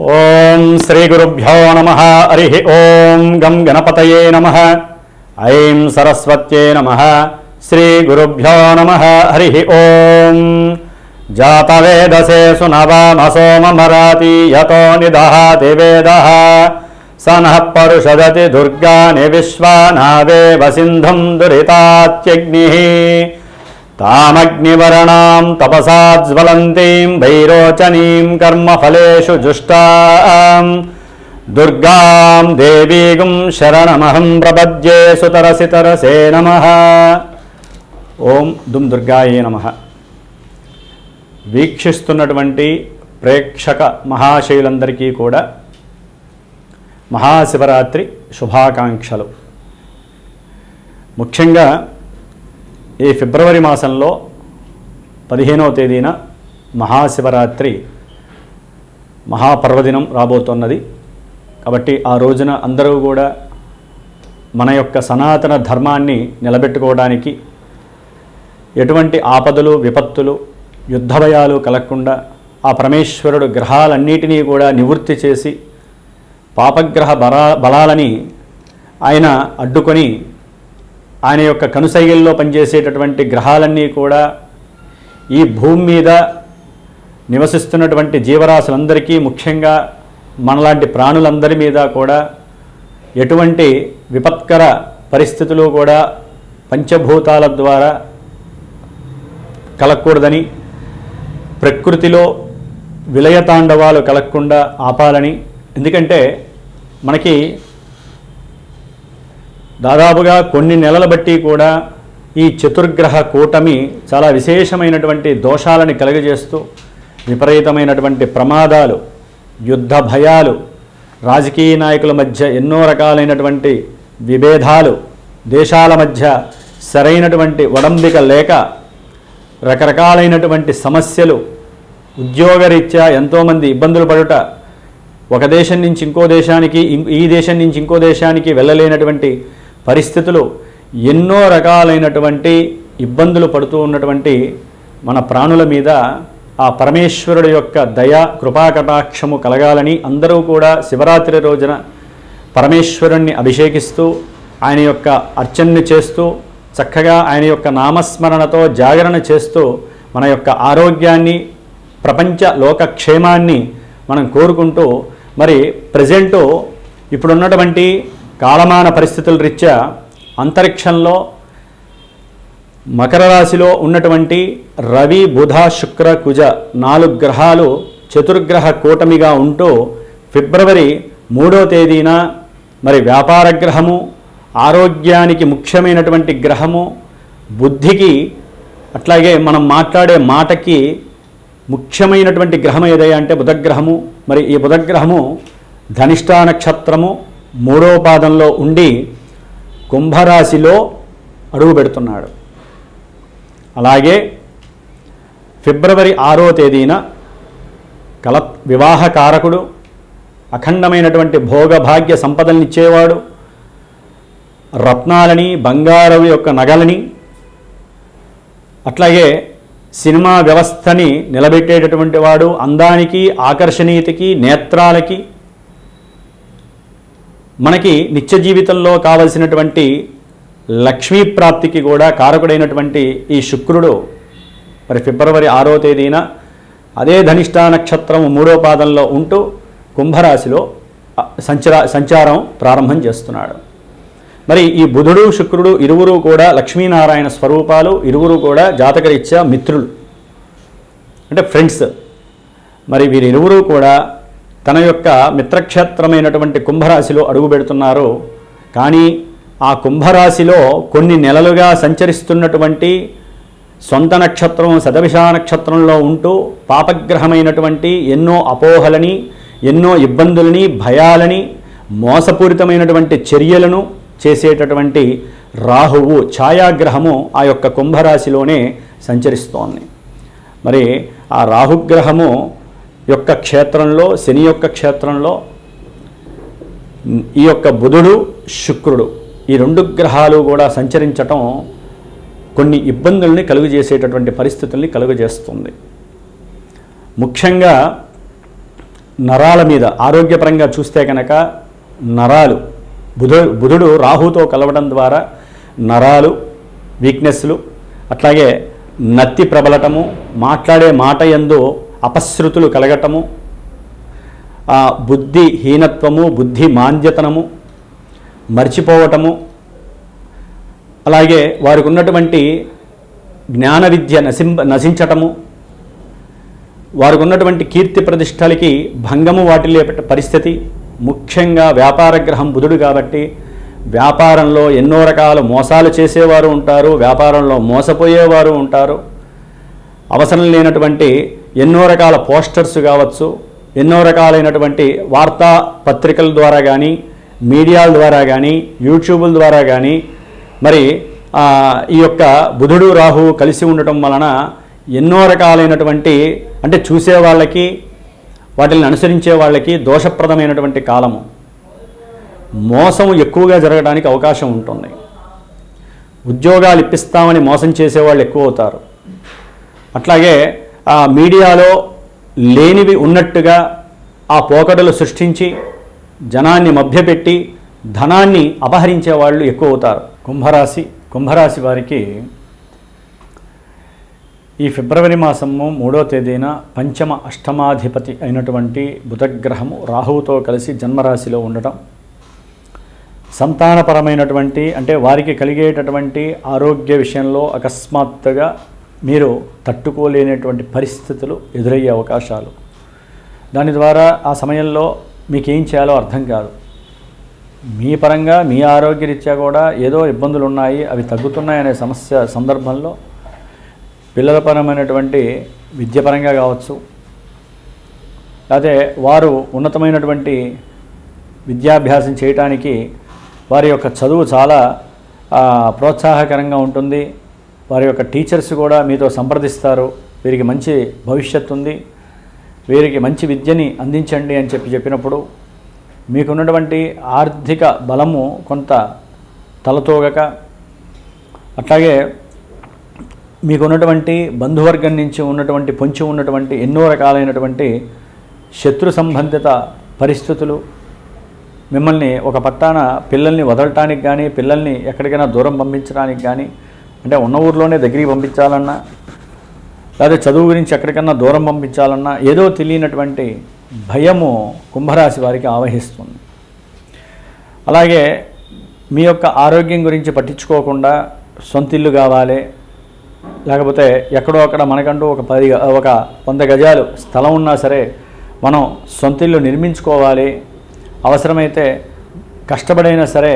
ఓం శ్రీ గురుభ్యో నమ. హరి ఓం గం గణపతయే నమ. ఐం సరస్వత్యే నమ. శ్రీ గురుభ్యో నమ. హరి ఓం. జాతవేదసే సునవామసోమరాతి యతో నిదహాతి వేద స నః పరుషదతి దుర్గాని విశ్వానాదేవ సింధుం దురితాత్యగ్ని. తామగ్నివరణాం తపసాజ్వలంతీం భైరోచనీం కర్మఫలేషు జుష్టాం. దుర్గాం దేవీగుం శరణమహం ప్రపద్యే సుతరసి తరసే నమ. ఓం దుమ్ దుర్గాయే నమ. వీక్షిస్తున్నటువంటి ప్రేక్షక మహాశైలందరికీ కూడా మహాశివరాత్రి శుభాకాంక్షలు. ముఖ్యంగా ఈ ఫిబ్రవరి మాసంలో పదిహేనవ తేదీన మహాశివరాత్రి మహాపర్వదినం రాబోతున్నది. కాబట్టి ఆ రోజున అందరూ కూడా మన యొక్క సనాతన ధర్మాన్ని నిలబెట్టుకోవడానికి ఎటువంటి ఆపదలు విపత్తులు యుద్ధ భయాలు కలగకుండా ఆ పరమేశ్వరుడు గ్రహాలన్నిటినీ కూడా నివృత్తి చేసి పాపగ్రహ బలా బలాలని ఆయన అడ్డుకొని ఆయన యొక్క కనుసైగల్లో పనిచేసేటటువంటి గ్రహాలన్నీ కూడా ఈ భూమి మీద నివసిస్తున్నటువంటి జీవరాశులందరికీ ముఖ్యంగా మనలాంటి ప్రాణులందరి మీద కూడా ఎటువంటి విపత్కర పరిస్థితులు కూడా పంచభూతాల ద్వారా కలగకూడదని ప్రకృతిలో విలయతాండవాలు కలగకుండా ఆపాలని. ఎందుకంటే మనకి దాదాపుగా కొన్ని నెలల బట్టి కూడా ఈ చతుర్గ్రహ కూటమి చాలా విశేషమైనటువంటి దోషాలని కలుగజేస్తూ విపరీతమైనటువంటి ప్రమాదాలు యుద్ధ భయాలు రాజకీయ నాయకుల మధ్య ఎన్నో రకాలైనటువంటి విభేదాలు దేశాల మధ్య సరైనటువంటి ఒడంబిక లేక రకరకాలైనటువంటి సమస్యలు ఉద్యోగరీత్యా ఎంతోమంది ఇబ్బందులు పడుట ఒక దేశం నుంచి ఇంకో దేశానికి ఈ దేశం నుంచి ఇంకో దేశానికి వెళ్ళలేనటువంటి పరిస్థితులు ఎన్నో రకాలైనటువంటి ఇబ్బందులు పడుతూ ఉన్నటువంటి మన ప్రాణుల మీద ఆ పరమేశ్వరుడు యొక్క దయ కృపాకటాక్షము కలగాలని అందరూ కూడా శివరాత్రి రోజున పరమేశ్వరుణ్ణి అభిషేకిస్తూ ఆయన యొక్క అర్చనని చేస్తూ చక్కగా ఆయన యొక్క నామస్మరణతో జాగరణ చేస్తూ మన యొక్క ఆరోగ్యాన్ని ప్రపంచ లోకక్షేమాన్ని మనం కోరుకుంటూ మరి ప్రజెంటు ఇప్పుడున్నటువంటి కాలమాన పరిస్థితుల రీత్యా అంతరిక్షంలో మకర రాశిలో ఉన్నటువంటి రవి బుధ శుక్ర కుజ నాలుగు గ్రహాలు చతుర్గ్రహ కూటమిగా ఉంటూ ఫిబ్రవరి మూడో తేదీన మరి వ్యాపార గ్రహము ఆరోగ్యానికి ముఖ్యమైనటువంటి గ్రహము బుద్ధికి అట్లాగే మనం మాట్లాడే మాటకి ముఖ్యమైనటువంటి గ్రహం ఏదయ్యా అంటే బుధగ్రహము. మరి ఈ బుధగ్రహము ధనిష్టా నక్షత్రము మూడవ పాదంలో ఉండి కుంభరాశిలో అడుగు పెడుతున్నాడు. అలాగే ఫిబ్రవరి ఆరో తేదీన కల వివాహకారకుడు అఖండమైనటువంటి భోగభాగ్య సంపదలనిచ్చేవాడు రత్నాలని బంగారం యొక్క నగలని అట్లాగే సినిమా వ్యవస్థని నిలబెట్టేటటువంటి వాడు అందానికి ఆకర్షణీయతకి నేత్రాలకి మనకి నిత్య జీవితంలో కావలసినటువంటి లక్ష్మీ ప్రాప్తికి కూడా కారకుడైనటువంటి ఈ శుక్రుడు మరి ఫిబ్రవరి ఆరో తేదీన అదే ధనిష్టా నక్షత్రం మూడో పాదంలో ఉంటూ కుంభరాశిలో సంచరా సంచారం ప్రారంభం చేస్తున్నాడు. మరి ఈ బుధుడు శుక్రుడు ఇరువురు కూడా లక్ష్మీనారాయణ స్వరూపాలు ఇరువురు కూడా జాతకరీత్యా మిత్రులు. అంటే ఫ్రెండ్స్. మరి వీరిరువురు కూడా తన యొక్క మిత్రక్షేత్రమైనటువంటి కుంభరాశిలో అడుగుపెడుతున్నారు కానీ ఆ కుంభరాశిలో కొన్ని నెలలుగా సంచరిస్తున్నటువంటి సొంత నక్షత్రం సదవిష నక్షత్రంలో ఉంటూ పాపగ్రహమైనటువంటి ఎన్నో అపోహలని ఎన్నో ఇబ్బందులని భయాలని మోసపూరితమైనటువంటి చర్యలను చేసేటటువంటి రాహువు ఛాయాగ్రహము ఆ యొక్క కుంభరాశిలోనే సంచరిస్తోంది. మరి ఆ రాహుగ్రహము యొక్క క్షేత్రంలో శని యొక్క క్షేత్రంలో ఈ యొక్క బుధుడు శుక్రుడు ఈ రెండు గ్రహాలు కూడా సంచరించటం కొన్ని ఇబ్బందుల్ని కలుగజేసేటటువంటి పరిస్థితుల్ని కలుగజేస్తుంది. ముఖ్యంగా నరాల మీద ఆరోగ్యపరంగా చూస్తే కనుక నరాలు బుధ బుధుడు రాహుతో కలవడం ద్వారా నరాలు వీక్నెస్లు అట్లాగే నత్తి ప్రబలటము మాట్లాడే మాట ఎందు అపశృతులు కలగటము ఆ బుద్ధి హీనత్వము బుద్ధి మాంద్యతనము మర్చిపోవటము అలాగే వారికి ఉన్నటువంటి జ్ఞాన విద్య నశింప నశించటము వారికి ఉన్నటువంటి కీర్తి ప్రతిష్టలకి భంగము వాటిల్లే పరిస్థితి. ముఖ్యంగా వ్యాపార గ్రహం బుధుడు కాబట్టి వ్యాపారంలో ఎన్నో రకాల మోసాలు చేసేవారు ఉంటారు వ్యాపారంలో మోసపోయేవారు ఉంటారు. అవసరం లేనటువంటి ఎన్నో రకాల పోస్టర్స్ కావచ్చు ఎన్నో రకాలైనటువంటి వార్తా పత్రికల ద్వారా కానీ మీడియాల ద్వారా కానీ యూట్యూబుల ద్వారా కానీ మరి ఈ యొక్క బుధుడు రాహు కలిసి ఉండటం వలన ఎన్నో రకాలైనటువంటి అంటే చూసే వాళ్ళకి వాటిని అనుసరించే వాళ్ళకి దోషప్రదమైనటువంటి కాలము. మోసం ఎక్కువగా జరగడానికి అవకాశం ఉంటుంది. ఉద్యోగాలు ఇప్పిస్తామని మోసం చేసేవాళ్ళు ఎక్కువ అవుతారు. అట్లాగే ఆ మీడియాలో లేనివి ఉన్నట్టుగా ఆ పోకడలు సృష్టించి జనాన్ని మభ్యపెట్టి ధనాన్ని అపహరించే వాళ్ళు ఎక్కువ అవుతారు కుంభరాశి కుంభరాశి వారికి ఈ ఫిబ్రవరి మాసము మూడో తేదీన పంచమ అష్టమాధిపతి అయినటువంటి బుధగ్రహము రాహువుతో కలిసి జన్మరాశిలో ఉండటం సంతానపరమైనటువంటి అంటే వారికి కలిగేటటువంటి ఆరోగ్య విషయంలో అకస్మాత్తుగా మీరు తట్టుకోలేనటువంటి పరిస్థితులు ఎదురయ్యే అవకాశాలు. దాని ద్వారా ఆ సమయంలో మీకేం చేయాలో అర్థం కాదు. మీ పరంగా మీ ఆరోగ్యరీత్యా కూడా ఏదో ఇబ్బందులు ఉన్నాయి అవి తగ్గుతున్నాయనే సమస్య సందర్భంలో పిల్లల పరమైనటువంటి విద్యపరంగా కావచ్చు లేకపోతే వారు ఉన్నతమైనటువంటి విద్యాభ్యాసం చేయటానికి వారి యొక్క చదువు చాలా ప్రోత్సాహకరంగా ఉంటుంది. వారి యొక్క టీచర్స్ కూడా మీతో సంప్రదిస్తారు. వీరికి మంచి భవిష్యత్తు ఉంది. వీరికి మంచి విద్యని అందించండి అని చెప్పి చెప్పినప్పుడు మీకున్నటువంటి ఆర్థిక బలము కొంత తలతోగక అట్లాగే మీకున్నటువంటి బంధువర్గం నుంచి ఉన్నటువంటి పొంచి ఉన్నటువంటి ఎన్నో రకాలైనటువంటి శత్రు సంబంధిత పరిస్థితులు మిమ్మల్ని ఒక పట్టాన పిల్లల్ని వదలటానికి కానీ పిల్లల్ని ఎక్కడికైనా దూరం పంపించడానికి కానీ అంటే ఉన్న ఊర్లోనే దగ్గరికి పంపించాలన్నా లేదా చదువు గురించి ఎక్కడికన్నా దూరం పంపించాలన్నా ఏదో తెలియనటువంటి భయము కుంభరాశి వారికి ఆవహిస్తుంది. అలాగే మీ యొక్క ఆరోగ్యం గురించి పట్టించుకోకుండా సొంత ఇల్లు కావాలి లేకపోతే ఎక్కడో అక్కడ మనకంటూ ఒక పది ఒక వంద గజాలు స్థలం ఉన్నా సరే మనం సొంత ఇల్లు నిర్మించుకోవాలి అవసరమైతే కష్టపడైనా సరే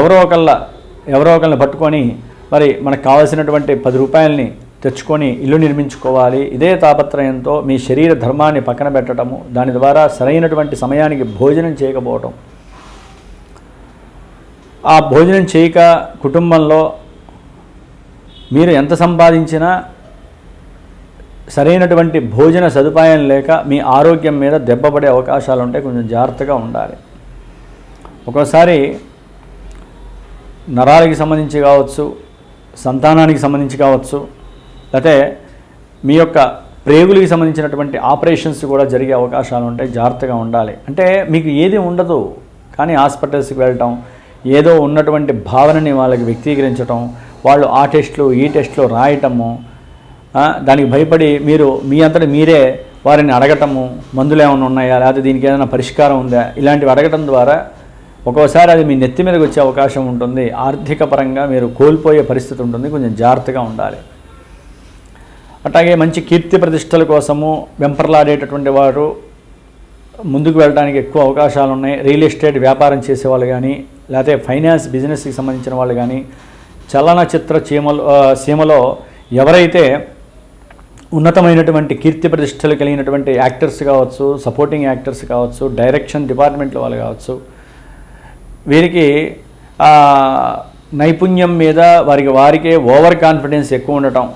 ఎవరో ఒకళ్ళ ఎవరో ఒకళ్ళని పట్టుకొని మరి మనకు కావాల్సినటువంటి పది రూపాయలని తెచ్చుకొని ఇల్లు నిర్మించుకోవాలి. ఇదే తాపత్రయంతో మీ శరీర ధర్మాన్ని పక్కన పెట్టడము దాని ద్వారా సరైనటువంటి సమయానికి భోజనం చేయకపోవటం. ఆ భోజనం చేయక కుటుంబంలో మీరు ఎంత సంపాదించినా సరైనటువంటి భోజన సదుపాయం లేక మీ ఆరోగ్యం మీద దెబ్బపడే అవకాశాలు ఉంటాయి కొంచెం జాగ్రత్తగా ఉండాలి. ఒక్కోసారి నరాలకి సంబంధించి కావచ్చు సంతానానికి సంబంధించి కావచ్చు లేకపోతే మీ యొక్క ప్రేగులకి సంబంధించినటువంటి ఆపరేషన్స్ కూడా జరిగే అవకాశాలు ఉంటాయి జాగ్రత్తగా ఉండాలి. అంటే మీకు ఏది ఉండదు కానీ హాస్పిటల్స్కి వెళ్ళటం ఏదో ఉన్నటువంటి భావనని వాళ్ళకి వ్యక్తీకరించటం వాళ్ళు ఆ టెస్ట్లు ఈ టెస్ట్లు రాయటము దానికి భయపడి మీరు మీ అంతటి మీరే వారిని అడగటము మందులు ఏమైనా ఉన్నాయా లేకపోతే దీనికి ఏదైనా పరిష్కారం ఉందా ఇలాంటివి అడగటం ద్వారా ఒక్కోసారి అది మీ నెత్తి మీదకి వచ్చే అవకాశం ఉంటుంది. ఆర్థిక పరంగా మీరు కోల్పోయే పరిస్థితి ఉంటుంది. కొంచెం జాగ్రత్తగా ఉండాలి. అట్లాగే మంచి కీర్తి ప్రతిష్టల కోసము వెంపర్లాడేటటువంటి వారు ముందుకు వెళ్ళడానికి ఎక్కువ అవకాశాలు ఉన్నాయి. రియల్ ఎస్టేట్ వ్యాపారం చేసేవాళ్ళు కానీ లేకపోతే ఫైనాన్స్ బిజినెస్కి సంబంధించిన వాళ్ళు కానీ చలనచిత్ర చీమలో సీమలో ఎవరైతే ఉన్నతమైనటువంటి కీర్తి ప్రతిష్టలు కలిగినటువంటి యాక్టర్స్ కావచ్చు సపోర్టింగ్ యాక్టర్స్ కావచ్చు డైరెక్షన్ డిపార్ట్మెంట్ వాళ్ళు కావచ్చు వీరికి నైపుణ్యం మీద వారికి వారికే ఓవర్ కాన్ఫిడెన్స్ ఎక్కువ ఉండటం.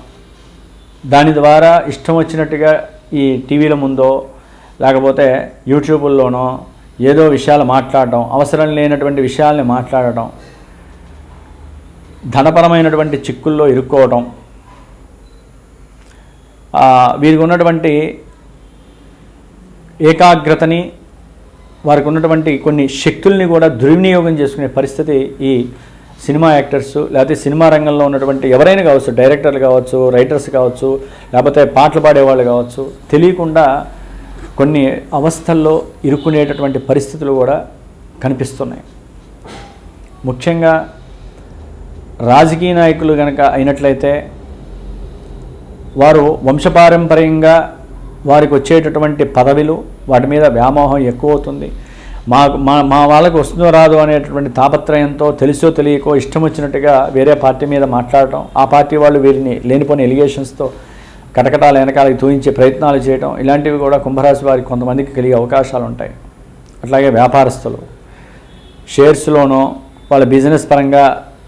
దాని ద్వారా ఇష్టం వచ్చినట్టుగా ఈ టీవీల ముందో లేకపోతే యూట్యూబుల్లోనో ఏదో విషయాలు మాట్లాడటం అవసరం లేనటువంటి విషయాల్ని మాట్లాడటం ధనపరమైనటువంటి చిక్కుల్లో ఇరుక్కోవటం. వీరికి ఉన్నటువంటి ఏకాగ్రతని వారికి ఉన్నటువంటి కొన్ని శక్తుల్ని కూడా దుర్వినియోగం చేసుకునే పరిస్థితి ఈ సినిమా యాక్టర్స్ లేకపోతే సినిమా రంగంలో ఉన్నటువంటి ఎవరైనా కావచ్చు డైరెక్టర్లు కావచ్చు రైటర్స్ కావచ్చు లేకపోతే పాటలు పాడేవాళ్ళు కావచ్చు తెలియకుండా కొన్ని అవస్థల్లో ఇరుక్కునేటటువంటి పరిస్థితులు కూడా కనిపిస్తున్నాయి. ముఖ్యంగా రాజకీయ నాయకులు కనుక అయినట్లయితే వారు వంశపారంపర్యంగా వారికి వచ్చేటటువంటి పదవిలు వాటి మీద వ్యామోహం ఎక్కువ అవుతుంది మా మా మా వాళ్ళకి వస్తుందో రాదు అనేటటువంటి తాపత్రయంతో తెలుసో తెలియకో ఇష్టం వచ్చినట్టుగా వేరే పార్టీ మీద మాట్లాడటం ఆ పార్టీ వాళ్ళు వీరిని లేనిపోని ఎలిగేషన్స్తో కటకటాల వెనకాలకి తూయించే ప్రయత్నాలు చేయడం ఇలాంటివి కూడా కుంభరాశి వారికి కొంతమందికి కలిగే అవకాశాలు ఉంటాయి. అట్లాగే వ్యాపారస్తులు. షేర్స్లోనో వాళ్ళ బిజినెస్ పరంగా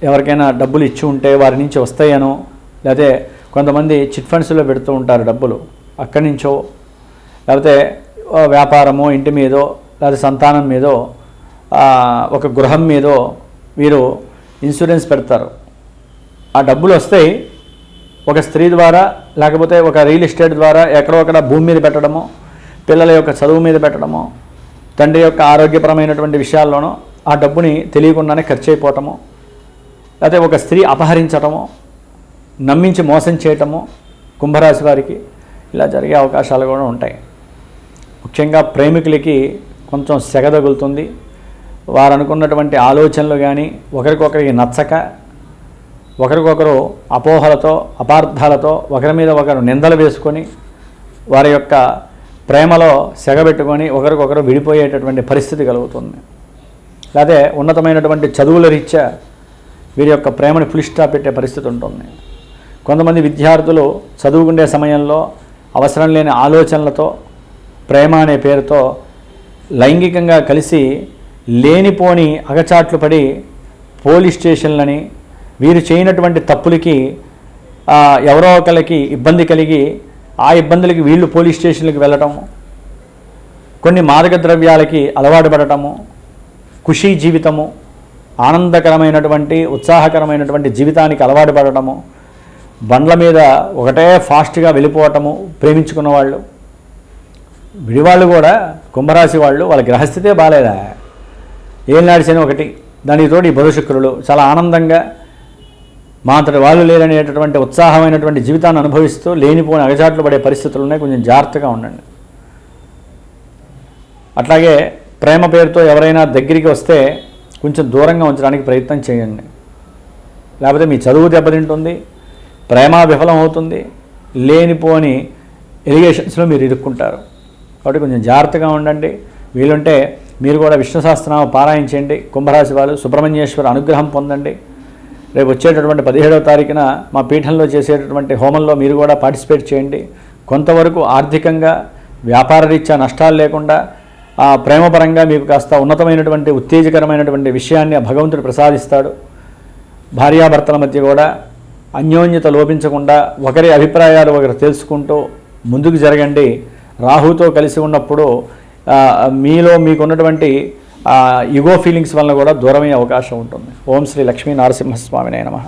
ఎవరికైనా డబ్బులు ఇచ్చి ఉంటే వారి నుంచి వస్తాయనో లేకపోతే కొంతమంది చిట్ ఫండ్స్లో పెడుతూ ఉంటారు డబ్బులు అక్కడి నుంచో లేకపోతే వ్యాపారమో ఇంటి మీదో లేదా సంతానం మీదో ఒక గృహం మీదో వీరు ఇన్సూరెన్స్ పెడతారు. ఆ డబ్బులు వస్తాయి ఒక స్త్రీ ద్వారా లేకపోతే ఒక రియల్ ఎస్టేట్ ద్వారా ఎక్కడో అక్కడ భూమి మీద పెట్టడమో పిల్లల యొక్క చదువు మీద పెట్టడమో తండ్రి యొక్క ఆరోగ్యపరమైనటువంటి విషయాల్లోనో ఆ డబ్బుని తెలియకుండానే ఖర్చు అయిపోవటమో లేకపోతే ఒక స్త్రీ అపహరించటమో నమ్మించి మోసం చేయటము కుంభరాశి వారికి ఇలా జరిగే అవకాశాలు కూడా ఉంటాయి. ముఖ్యంగా ప్రేమికులకి కొంచెం సెగ తగులుతుంది. వారు అనుకున్నటువంటి ఆలోచనలు కానీ ఒకరికొకరికి నచ్చక ఒకరికొకరు అపోహలతో అపార్థాలతో ఒకరి మీద ఒకరు నిందలు వేసుకొని వారి యొక్క ప్రేమలో సెగబెట్టుకొని ఒకరికొకరు విడిపోయేటటువంటి పరిస్థితి కలుగుతుంది. లేకపోతే ఉన్నతమైనటువంటి చదువుల రీత్యా వీరి యొక్క ప్రేమని ఫుల్ పెట్టే పరిస్థితి ఉంటుంది. కొంతమంది విద్యార్థులు చదువుకునే సమయంలో అవసరం లేని ఆలోచనలతో ప్రేమ అనే పేరుతో లైంగికంగా కలిసి లేనిపోని అగచాట్లు పడి పోలీస్ స్టేషన్లని వీరు చేయనటువంటి తప్పులకి ఎవరో ఒకరికి ఇబ్బంది కలిగి ఆ ఇబ్బందులకి వీళ్ళు పోలీస్ స్టేషన్లకు వెళ్ళటము కొన్ని మాదక ద్రవ్యాలకి అలవాటు పడటము ఖుషీ జీవితము ఆనందకరమైనటువంటి ఉత్సాహకరమైనటువంటి జీవితానికి అలవాటు పడటము బండ్ల మీద ఒకటే ఫాస్ట్గా వెళ్ళిపోవటము ప్రేమించుకున్న వాళ్ళు విడివాళ్ళు కూడా కుంభరాశి వాళ్ళు వాళ్ళ గ్రహస్థితే బాగాలేదా? ఏం శని ఒకటి? దానికి తోడు ఈ చాలా ఆనందంగా మా అంతటి వాళ్ళు లేరనేటటువంటి ఉత్సాహమైనటువంటి జీవితాన్ని అనుభవిస్తూ లేనిపోని అగచాట్లు పడే పరిస్థితులు ఉన్నాయి. కొంచెం జాగ్రత్తగా ఉండండి. అట్లాగే ప్రేమ పేరుతో ఎవరైనా దగ్గరికి వస్తే కొంచెం దూరంగా ఉంచడానికి ప్రయత్నం చేయండి. లేకపోతే మీ చదువు దెబ్బతింటుంది ప్రేమ విఫలం అవుతుంది లేనిపోని ఎలిగేషన్స్లో మీరు ఇరుక్కుంటారు. కాబట్టి కొంచెం జాగ్రత్తగా ఉండండి. వీలుంటే మీరు కూడా విష్ణు సహస్రనామ పారాయణించండి కుంభరాశి వాళ్ళు సుబ్రహ్మణ్యేశ్వర అనుగ్రహం పొందండి. రేపు వచ్చేటటువంటి పదిహేడవ తారీఖున మా పీఠంలో చేసేటటువంటి హోమంలో మీరు కూడా పార్టిసిపేట్ చేయండి. కొంతవరకు ఆర్థికంగా వ్యాపార రీత్యా నష్టాలు లేకుండా ఆ ప్రేమపరంగా మీకు కాస్త ఉన్నతమైనటువంటి ఉత్తేజకరమైనటువంటి విషయాన్ని ఆ భగవంతుడు ప్రసాదిస్తాడు. భార్యాభర్తల మధ్య కూడా అన్యోన్యత లోపించకుండా ఒకరి అభిప్రాయాలు ఒకరు తెలుసుకుంటూ ముందుకు జరగండి. రాహుతో కలిసి ఉన్నప్పుడు మీలో మీలో మీకున్నటువంటి ఇగో ఫీలింగ్స్ వలన కూడా దూరమయ్యే అవకాశం ఉంటుంది. ఓం శ్రీ లక్ష్మీ నరసింహస్వామినే నమః.